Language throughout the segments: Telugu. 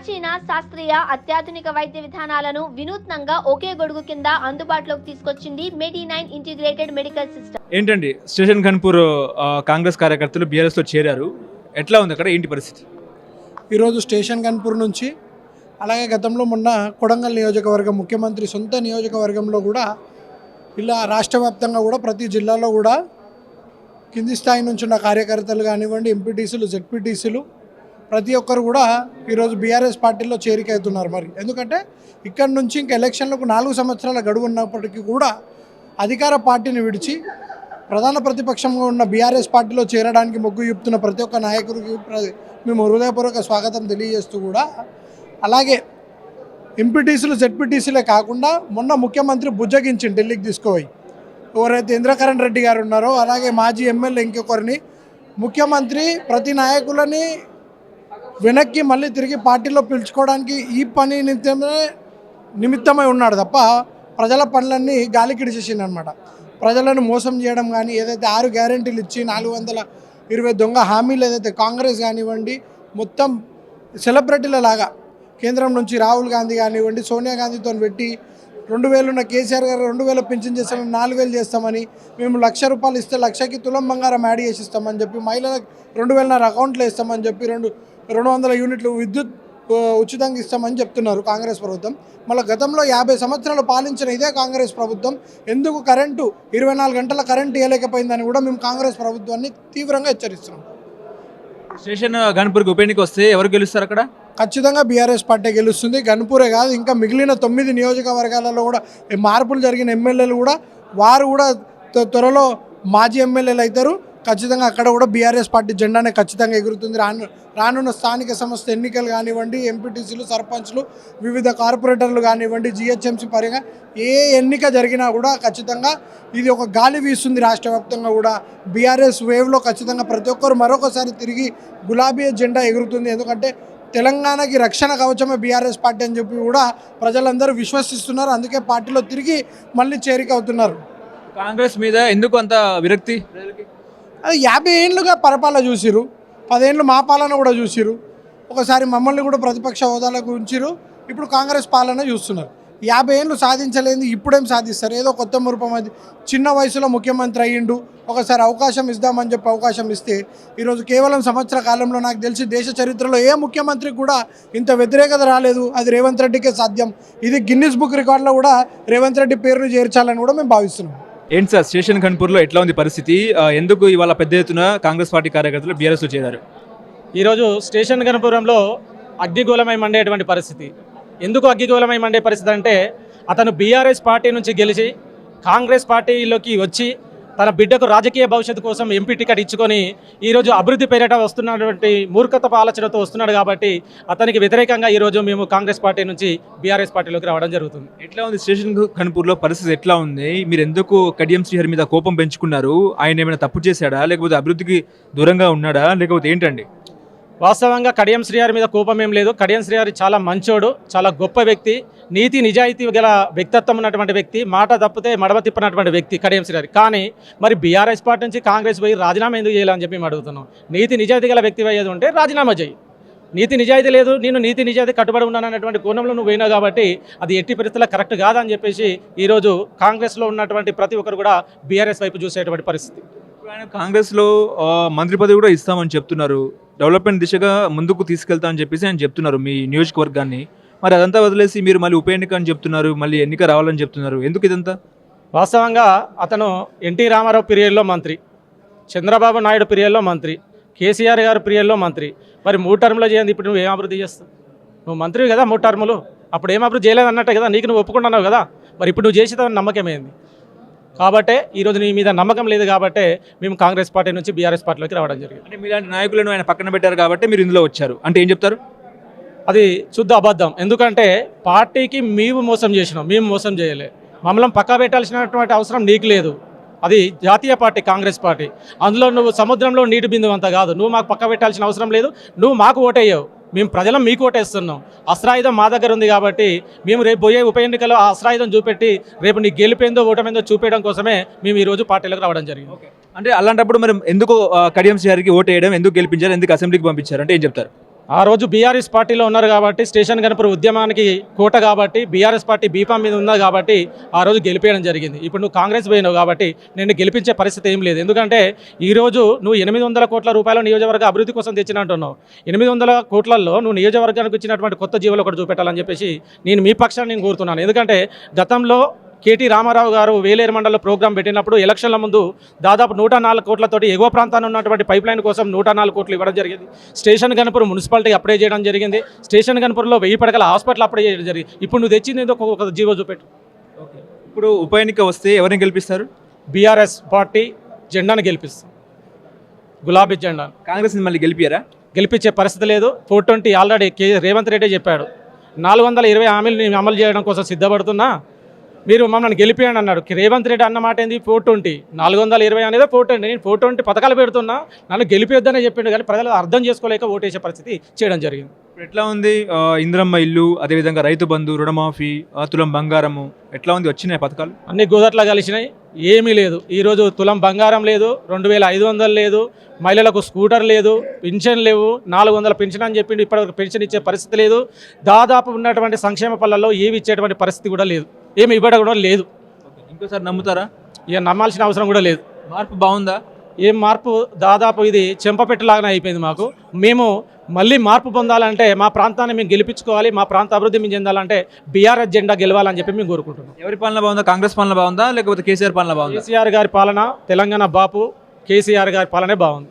ప్రాచీన శాస్త్రీయ అత్యాధునిక వైద్య విధానాలను వినూత్నంగా ఒకే గొడుగు కింద అందుబాటులోకి తీసుకొచ్చింది medi nine integrated medical system. ఏంటండి స్టేషన్ కన్పూర్ ఆ, కాంగ్రెస్ కార్యకర్తలు బీఆర్ఎస్లో చేరారు. ఎట్లా ఉంది అక్కడ ఏంటి పరిస్థితి? ఈరోజు స్టేషన్ కన్పూర్ నుంచి అలాగే గతంలో మొన్న కొడంగల్ నియోజకవర్గం ముఖ్యమంత్రి సొంత నియోజకవర్గంలో కూడా ఇలా రాష్ట్ర వ్యాప్తంగా కూడా ప్రతి జిల్లాలో కూడా కింది స్థాయి నుంచి ఉన్న కార్యకర్తలు కానివ్వండి ఎంపీటీసీలు జెడ్పీటీసీలు ప్రతి ఒక్కరు కూడా ఈరోజు బీఆర్ఎస్ పార్టీలో చేరిక అవుతున్నారు మరి. ఎందుకంటే ఇక్కడ నుంచి ఇంకా ఎలక్షన్లకు నాలుగు సంవత్సరాల గడువు ఉన్నప్పటికీ కూడా అధికార పార్టీని విడిచి ప్రధాన ప్రతిపక్షంగా ఉన్న బీఆర్ఎస్ పార్టీలో చేరడానికి మొగ్గు చూపుతున్న ప్రతి ఒక్క నాయకుడికి ప్ర- మేము హృదయపూర్వక స్వాగతం తెలియజేస్తూ కూడా అలాగే ఎంపీటీసీలు జెడ్పీటీసీలే కాకుండా మొన్న ముఖ్యమంత్రి బుజ్జగించింది ఢిల్లీకి తీసుకుపోయి. ఎవరైతే ఇంద్రకరణ్ రెడ్డి గారు ఉన్నారో అలాగే మాజీ ఎమ్మెల్యే ఇంకొకరిని ముఖ్యమంత్రి ప్రతి నాయకులని వెనక్కి మళ్ళీ తిరిగి పార్టీలో పిలుచుకోవడానికి ఈ పని నిమిత్తమే నిమిత్తమై ఉన్నాడు తప్ప ప్రజల పనులన్నీ గాలికిడిచేసింది అనమాట ప్రజలను మోసం చేయడం కానీ ఏదైతే ఆరు గ్యారెంటీలు ఇచ్చి నాలుగు వందల ఇరవై దొంగ హామీలు ఏదైతే కాంగ్రెస్ కానివ్వండి మొత్తం సెలబ్రిటీల లాగా కేంద్రం నుంచి రాహుల్ గాంధీ కానివ్వండి సోనియా గాంధీతో పెట్టి రెండు వేలున్న కేసీఆర్ గారు రెండు వేలు పింఛన్ చేస్తామని నాలుగు వేలు చేస్తామని మేము లక్ష రూపాయలు ఇస్తే లక్షకి తులం బంగారం యాడ్ చేసిస్తామని చెప్పి మహిళలకు రెండు వేలన్నర అకౌంట్లో ఇస్తామని చెప్పి రెండు రెండు వందల యూనిట్లు విద్యుత్ ఉచితంగా ఇస్తామని చెప్తున్నారు కాంగ్రెస్ ప్రభుత్వం. మళ్ళీ గతంలో యాభై సంవత్సరాలు పాలించిన ఇదే కాంగ్రెస్ ప్రభుత్వం. ఎందుకు కరెంటు ఇరవై నాలుగు గంటల కరెంటు ఇవ్వలేకపోయిందని కూడా మేము కాంగ్రెస్ ప్రభుత్వాన్ని తీవ్రంగా హెచ్చరిస్తున్నాం. స్టేషన్ గన్పూర్కి ఉప ఎన్నిక వస్తే ఎవరు గెలుస్తారు అక్కడ? ఖచ్చితంగా బీఆర్ఎస్ పార్టీ గెలుస్తుంది. గన్పూరే కాదు ఇంకా మిగిలిన తొమ్మిది నియోజకవర్గాలలో కూడా మార్పులు జరిగిన ఎమ్మెల్యేలు కూడా వారు కూడా త్వ- త్వరలో మాజీ ఎమ్మెల్యేలు అవుతారు. ఖచ్చితంగా అక్కడ కూడా బీఆర్ఎస్ పార్టీ జెండానే ఖచ్చితంగా ఎగురుతుంది. రాను రానున్న స్థానిక సంస్థ ఎన్నికలు కానివ్వండి ఎంపీటీసీలు సర్పంచ్లు వివిధ కార్పొరేటర్లు కానివ్వండి జిహెచ్ఎంసీ పరంగా ఏ ఎన్నిక జరిగినా కూడా ఖచ్చితంగా ఇది ఒక గాలి వీస్తుంది రాష్ట్ర వ్యాప్తంగా కూడా. బీఆర్ఎస్ వేవ్లో ఖచ్చితంగా ప్రతి ఒక్కరు మరొకసారి తిరిగి గులాబీ జెండా ఎగురుతుంది. ఎందుకంటే తెలంగాణకి రక్షణ కవచమే బీఆర్ఎస్ పార్టీ అని చెప్పి కూడా ప్రజలందరూ విశ్వసిస్తున్నారు. అందుకే పార్టీలో తిరిగి మళ్ళీ చేరిక అవుతున్నారు. కాంగ్రెస్ మీద ఎందుకు అంత విరక్తి? ప్రజలకి? అది యాభై ఏళ్ళుగా పరపాలన చూసిరు పదేళ్ళు మా పాలన కూడా చూసిరు ఒకసారి మమ్మల్ని కూడా ప్రతిపక్ష హోదాలకు ఉంచిరు ఇప్పుడు కాంగ్రెస్ పాలన చూస్తున్నారు. యాభై ఏళ్ళు సాధించలేని ఇప్పుడేం సాధిస్తారు? ఏదో కొత్త మురూపం చిన్న వయసులో ముఖ్యమంత్రి అయ్యిండు. ఒకసారి అవకాశం ఇద్దామని చెప్పి అవకాశం ఇస్తే ఈరోజు కేవలం సంవత్సర కాలంలో నాకు తెలిసి దేశ చరిత్రలో ఏ ముఖ్యమంత్రికి కూడా ఇంత వ్యతిరేకత రాలేదు. అది రేవంత్ రెడ్డికే సాధ్యం. ఇది గిన్నిస్ బుక్ రికార్డులో కూడా రేవంత్ రెడ్డి పేరును చేర్చాలని కూడా మేము భావిస్తున్నాం. ఏంటి సార్ స్టేషన్ ఖన్పూర్లో ఎట్లా ఉంది పరిస్థితి? ఎందుకు ఇవాళ పెద్ద ఎత్తున కాంగ్రెస్ పార్టీ కార్యకర్తలు బీఆర్ఎస్లో చేరారు? ఈరోజు స్టేషన్ గణపురంలో అగ్నిగోళమై మండేటువంటి పరిస్థితి. ఎందుకు అగ్నిగోళమై మండే పరిస్థితి అంటే అతను బీఆర్ఎస్ పార్టీ నుంచి గెలిచి కాంగ్రెస్ పార్టీలోకి వచ్చి తన బిడ్డకు రాజకీయ భవిష్యత్తు కోసం ఎంపీ టికెట్ ఇచ్చుకొని ఈరోజు అభివృద్ధి పేరిట వస్తున్నటువంటి మూర్ఖతపు ఆలోచనతో వస్తున్నాడు కాబట్టి అతనికి వ్యతిరేకంగా ఈరోజు మేము కాంగ్రెస్ పార్టీ నుంచి బీఆర్ఎస్ పార్టీలోకి రావడం జరుగుతుంది. ఎట్లా ఉంది స్టేషన్ కణపూర్లో పరిస్థితి ఎట్లా ఉంది? మీరు ఎందుకు కడియం శ్రీహరి మీద కోపం పెంచుకున్నారు? ఆయన ఏమైనా తప్పు చేశాడా? లేకపోతే అభివృద్ధికి దూరంగా ఉన్నాడా? లేకపోతే ఏంటండి? వాస్తవంగా కడియం శ్రీహారి మీద కోపం ఏం లేదు. కడియం శ్రీహారి చాలా మంచోడు చాలా గొప్ప వ్యక్తి నీతి నిజాయితీ గల వ్యక్తిత్వం ఉన్నటువంటి వ్యక్తి మాట తప్పితే మడవ తిప్పినటువంటి వ్యక్తి కడియం శ్రీహారి. కానీ మరి బీఆర్ఎస్ పార్టీ నుంచి కాంగ్రెస్ పోయి రాజీనామా ఎందుకు చేయాలని చెప్పి మేము అడుగుతున్నాం. నీతి నిజాయితీ గల వ్యక్తి అయ్యేది ఉంటే రాజీనామా చేయి. నీతి నిజాయితీ లేదు నేను నీతి నిజాయితీ కట్టుబడి ఉన్నాననేటువంటి కోణంలో నువ్వు పోయినావు కాబట్టి అది ఎట్టి పరిస్థితుల్లో కరెక్ట్ కాదని చెప్పేసి ఈరోజు కాంగ్రెస్లో ఉన్నటువంటి ప్రతి ఒక్కరు కూడా బీఆర్ఎస్ వైపు చూసేటువంటి పరిస్థితి. ఆయన కాంగ్రెస్లో మంత్రి పదవి కూడా ఇస్తామని చెప్తున్నారు. డెవలప్మెంట్ దిశగా ముందుకు తీసుకెళ్తా అని చెప్పేసి ఆయన చెప్తున్నారు మీ నియోజకవర్గాన్ని. మరి అదంతా వదిలేసి మీరు మళ్ళీ ఉప ఎన్నిక అని చెప్తున్నారు మళ్ళీ ఎన్నిక రావాలని చెప్తున్నారు. ఎందుకు ఇదంతా? వాస్తవంగా అతను ఎన్టీ రామారావు పీరియడ్లో మంత్రి చంద్రబాబు నాయుడు పీరియడ్లో మంత్రి కేసీఆర్ గారు పీరియడ్లో మంత్రి. మరి మూడు టర్ములో చేయండి ఇప్పుడు నువ్వు ఏం అభివృద్ధి చేస్తావు? నువ్వు మంత్రివి కదా మూడు టర్ములు. అప్పుడు ఏం అభివృద్ధి చేయలేదు అన్నట్టే కదా నీకు నువ్వు ఒప్పుకుంటున్నావు కదా. మరి ఇప్పుడు నువ్వు చేసేదాన్ని నమ్మకమైంది కాబట్టే ఈరోజు నీ మీద నమ్మకం లేదు కాబట్టే మేము కాంగ్రెస్ పార్టీ నుంచి బీఆర్ఎస్ పార్టీలోకి రావడం జరిగింది. అంటే మీలాంటి నాయకులను ఆయన పక్కన పెట్టారు కాబట్టి మీరు ఇందులో వచ్చారు. అంటే ఏం చెప్తారు? అది శుద్ధ అబద్ధం. ఎందుకంటే పార్టీకి మేము మోసం చేసినాం. మేము మోసం చేయలే. మమ్మల్ని పక్కా పెట్టాల్సినటువంటి అవసరం నీకు లేదు. అది జాతీయ పార్టీ కాంగ్రెస్ పార్టీ. అందులో నువ్వు సముద్రంలో నీటి బిందువు అంత కాదు. నువ్వు మాకు పక్క పెట్టాల్సిన అవసరం లేదు. నువ్వు మాకు ఓటేయవు మేము ప్రజలం మీకు ఓటేస్తున్నాం. అస్త్రాయుధం మా దగ్గర ఉంది కాబట్టి మేము రేపు పోయే ఉప ఎన్నికలో ఆ అస్త్రాయుధం చూపెట్టి రేపు నీ గెలిపేందో ఓటమేందో చూపించడం కోసమే మేము ఈరోజు పార్టీలకు రావడం జరిగింది. అంటే అలాంటప్పుడు మరి ఎందుకు కడియం సిఆర్కి ఓటు వేయడం ఎందుకు గెలిపించారు ఎందుకు అసెంబ్లీకి పంపించారు? అంటే ఏం చెప్తారు? ఆ రోజు బీఆర్ఎస్ పార్టీలో ఉన్నారు కాబట్టి స్టేషన్ గణపూర్ ఉద్యమానికి కోట కాబట్టి బీఆర్ఎస్ పార్టీ బీఫామ్ మీద ఉన్నది కాబట్టి ఆ రోజు గెలిపేయడం జరిగింది. ఇప్పుడు నువ్వు కాంగ్రెస్ పోయినావు కాబట్టి నేను గెలిపించే పరిస్థితి ఏం లేదు. ఎందుకంటే ఈ రోజు నువ్వు ఎనిమిది వందల కోట్ల రూపాయల నియోజకవర్గ అభివృద్ధి కోసం తెచ్చినట్టున్నావు. ఎనిమిది వందల కోట్లలో నువ్వు నియోజకవర్గానికి వచ్చినటువంటి కొత్త జీవులు ఒకటి చూపెట్టాలని చెప్పేసి నేను మీ పక్షాన్ని నేను కోరుతున్నాను. ఎందుకంటే గతంలో కేటీ రామారావు గారు వేలేరు మండలంలో ప్రోగ్రాం పెట్టినప్పుడు ఎలక్షన్ల ముందు దాదాపు నూట నాలుగు కోట్లతోటి ఎగువ ప్రాంతాన్ని ఉన్నటువంటి పైప్ లైన్ కోసం నూట నాలుగు కోట్లు ఇవ్వడం జరిగింది. స్టేషన్ గణపూర్ మున్సిపాలిటీ అప్లై చేయడం జరిగింది. స్టేషన్ గణపూర్లో వెయ్యి పడకల హాస్పిటల్ అప్లై చేయడం జరిగింది. ఇప్పుడు నువ్వు తెచ్చింది ఏదో ఒక- జీవో చూపెట్టు. ఇప్పుడు ఉప ఎన్నిక వస్తే ఎవరిని గెలిపిస్తారు? బీఆర్ఎస్ పార్టీ జెండాను గెలిపిస్తాం గులాబీ జెండాను కాంగ్రెస్ మళ్ళీ గెలిపియారా గెలిపించే పరిస్థితి లేదు. ఫోర్ ట్వంటీ ఆల్రెడీ కే రేవంత్ రెడ్డి చెప్పాడు. నాలుగు వందల ఇరవై హామీలు అమలు చేయడం కోసం సిద్ధపడుతున్నా. మీరు మమ్మల్ని గెలిపియండి అన్నాడు. రేవంత్ రెడ్డి అన్న మాట ఏంది? Four twenty. నాలుగు వందల ఇరవై అనేది ఫోర్ ట్వంటీ. నేను ఫోర్ ట్వంటీ పథకాలు పెడుతున్నా. నన్ను గెలిపియొద్దనే చెప్పిండు కానీ ప్రజలు అర్థం చేసుకోలేక ఓటేసే పరిస్థితి చేయడం జరిగింది. ఎట్లా ఉంది? ఇందిరమ్మ ఇల్లు అదేవిధంగా రైతు బంధు రుణమాఫీ తులం బంగారము ఎట్లా ఉంది? వచ్చినాయి పథకాలు? అన్ని గోదట్లా కలిసినాయి. ఏమీ లేదు. ఈరోజు తులం బంగారం లేదు. రెండు వేల ఐదు వందలు లేదు. మహిళలకు స్కూటర్ లేదు. పెన్షన్ లేవు. నాలుగు వందల పెన్షన్ అని చెప్పిండు. ఇప్పటివరకు పెన్షన్ ఇచ్చే పరిస్థితి లేదు. దాదాపు ఉన్నటువంటి సంక్షేమ పనులలో ఏవి ఇచ్చేటువంటి పరిస్థితి కూడా లేదు. ఏమి ఇవ్వడం కూడా లేదు. ఇంకోసారి నమ్ముతారా? ఇక నమ్మాల్సిన అవసరం కూడా లేదు. మార్పు బాగుందా? ఏం మార్పు దాదాపు ఇది చెంపపెట్టులాగానే అయిపోయింది మాకు. మేము మళ్ళీ మార్పు పొందాలంటే మా ప్రాంతాన్ని మేము గెలిపించుకోవాలి మా ప్రాంత అభివృద్ధి మేము చెందాలంటే బీఆర్ఎస్ జెండా గెలవాలని చెప్పి మేము కోరుకుంటున్నాం. ఎవరి పాలన బాగుందా? కాంగ్రెస్ పాలన బాగుందా? లేకపోతే కేసీఆర్ పాలన బాగుందా? కేసీఆర్ గారి పాలన తెలంగాణ బాపు కేసీఆర్ గారి పాలనే బాగుంది.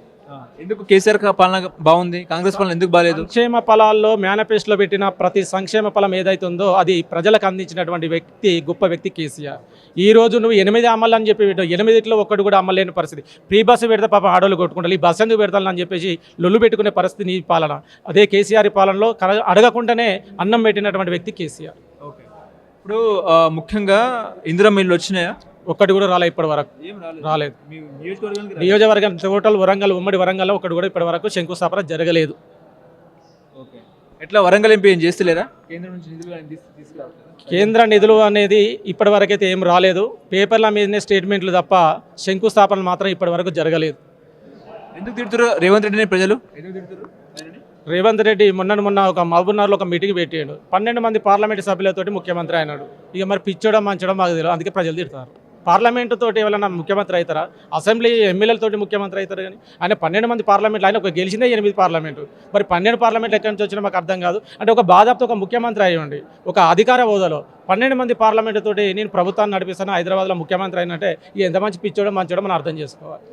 ఎందుకు కేసీఆర్ పాలన బాగుంది? కాంగ్రెస్ పాలన ఎందుకు బాగాలేదు సంక్షేమ ఫలాల్లో మేనిఫెస్టోలో పెట్టిన ప్రతి సంక్షేమ ఫలం ఏదైతుందో అది ప్రజలకు అందించినటువంటి వ్యక్తి గొప్ప వ్యక్తి కేసీఆర్. ఈ రోజు నువ్వు ఎనిమిది అమలు అని చెప్పి. ఎనిమిదిట్లో ఒక్కటి కూడా అమలు లేని పరిస్థితి. ఫ్రీ బస్సు పెడితే పాప ఆడోళ్ళు కొట్టుకుంటారు. ఈ బస్సు ఎందుకు పెడతాను అని చెప్పేసి లొల్లు పెట్టుకునే పరిస్థితి నీ పాలన. అదే కేసీఆర్ పాలనలో అడగకుండానే అన్నం పెట్టినటువంటి వ్యక్తి కేసీఆర్. ఓకే. ఇప్పుడు ముఖ్యంగా ఇందిరమ్మ ఇల్లు వచ్చినాయా? ఒక్కటి కూడా రాలే ఇప్పటి వరకు. ఏం రాలేదు. నియోజకవర్గం టోటల్ వరంగల్ ఉమ్మడి వరంగల్లో ఒకటి కూడా ఇప్పటి వరకు శంకుస్థాపన జరగలేదు. ఓకే. ఎట్లా వరంగల్ ఎంపీ ఏం చేస్తలేరా? కేంద్రం నుంచి నిధులు అనేది ఇప్పటి వరకైతే ఏం రాలేదు. పేపర్ల మీదనే స్టేట్మెంట్లు తప్ప శంకుస్థాపన మాత్రం ఇప్పటి వరకు జరగలేదు. ఎందుకు తిడుతున్నారు రేవంత్ రెడ్డిని ప్రజలు? రేవంత్ రెడ్డి మొన్న మొన్న ఒక మహబూబ్నగర్లో ఒక మీటింగ్ పెట్టాడు. పన్నెండు మంది పార్లమెంట్ సభ్యులతోటి ముఖ్యమంత్రి అయినాడు. ఇక మరి పిచ్చోడం మంచడం మాకు తెలియదు. అందుకే ప్రజలు తిడతారు. పార్లమెంటు తోటి ఎవరైనా ముఖ్యమంత్రి అవుతారా? అసెంబ్లీ ఎమ్మెల్యేలతోటి ముఖ్యమంత్రి అవుతారు కానీ ఆయన పన్నెండు మంది పార్లమెంట్లు ఆయన ఒక గెలిచిందే ఎనిమిది పార్లమెంటు. మరి పన్నెండు పార్లమెంట్లు ఎక్కడి నుంచి వచ్చినా మాకు అర్థం కాదు. అంటే ఒక బాధాప్తో ఒక ముఖ్యమంత్రి అయ్యండి ఒక అధికార హోదాలో పన్నెండు మంది పార్లమెంటు తోటి నేను ప్రభుత్వాన్ని నడిపిస్తాను హైదరాబాద్లో ముఖ్యమంత్రి అయినంటే ఎంత మంచి పిచ్చోడో మంచోడో మనం అర్థం చేసుకోవాలి.